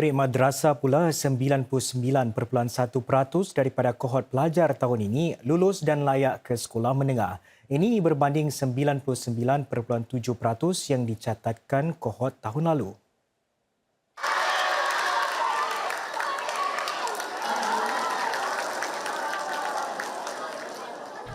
murid madrasah pula 99.1% daripada kohort pelajar tahun ini lulus dan layak ke sekolah menengah. Ini berbanding 99.7% yang dicatatkan kohort tahun lalu.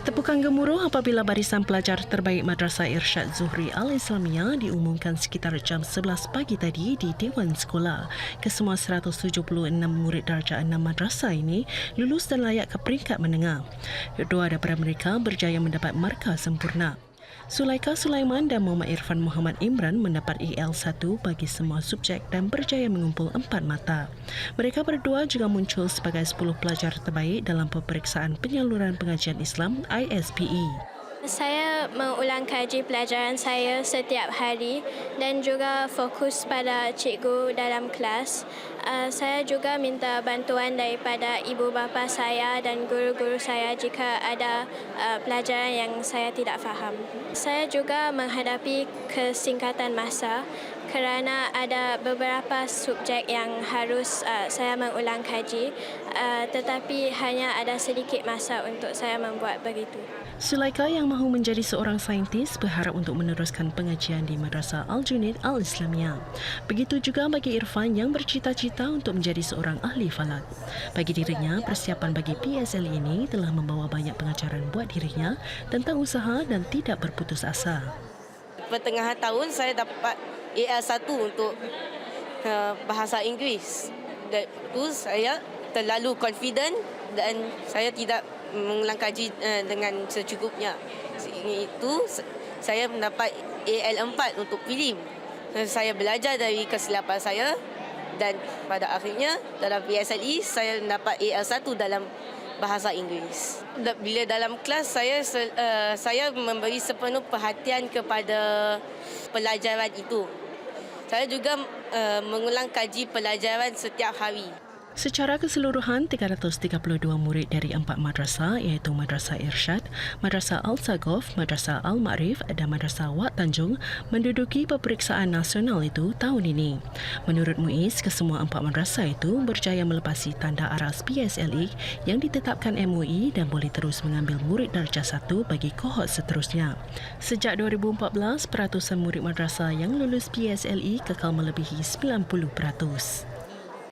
Tepukan gemuruh apabila barisan pelajar terbaik Madrasah Irsyad Zuhri Al-Islamiyah diumumkan sekitar jam 11 pagi tadi di Dewan Sekolah. Kesemua 176 murid darjah 6 madrasah ini lulus dan layak ke peringkat menengah. Kedua daripada mereka berjaya mendapat markah sempurna. Sulaika Sulaiman dan Muhammad Irfan Muhammad Imran mendapat EL1 bagi semua subjek dan berjaya mengumpul empat mata. Mereka berdua juga muncul sebagai 10 pelajar terbaik dalam peperiksaan penyaluran pengajian Islam ISPE. Saya mengulang kaji pelajaran saya setiap hari dan juga fokus pada cikgu dalam kelas. Uh, saya juga minta bantuan daripada ibu bapa saya dan guru-guru saya jika ada uh, pelajaran yang saya tidak faham. Saya juga menghadapi kesingkatan masa kerana ada beberapa subjek yang harus uh, saya mengulang kaji tetapi hanya ada sedikit masa untuk saya membuat begitu. Sulaika yang mahu menjadi seorang saintis berharap untuk meneruskan pengajian di Madrasah Al-Junid Al-Islamiyah. Begitu juga bagi Irfan yang bercita-cita untuk menjadi seorang ahli falak. Bagi dirinya, persiapan bagi PSL ini telah membawa banyak pengajaran buat dirinya tentang usaha dan tidak berputus asa. Pertengahan tahun saya dapat AL1 untuk uh, bahasa Inggeris. Dan itu saya terlalu confident dan saya tidak mengulang kaji uh, dengan secukupnya. Itu saya mendapat AL4 untuk filem. Saya belajar dari kesilapan saya dan pada akhirnya dalam PSLE saya mendapat AL1 dalam bahasa Inggeris. Bila dalam kelas saya uh, saya memberi sepenuh perhatian kepada pelajaran itu. Saya juga uh, mengulang kaji pelajaran setiap hari. Secara keseluruhan, 332 murid dari empat madrasah iaitu Madrasah Irsyad, Madrasah Al-Sagof, Madrasah Al-Ma'rif dan Madrasah Wat Tanjung menduduki peperiksaan nasional itu tahun ini. Menurut Muiz, kesemua empat madrasah itu berjaya melepasi tanda aras PSLE yang ditetapkan MUI dan boleh terus mengambil murid darjah satu bagi kohort seterusnya. Sejak 2014, peratusan murid madrasah yang lulus PSLE kekal melebihi 90%.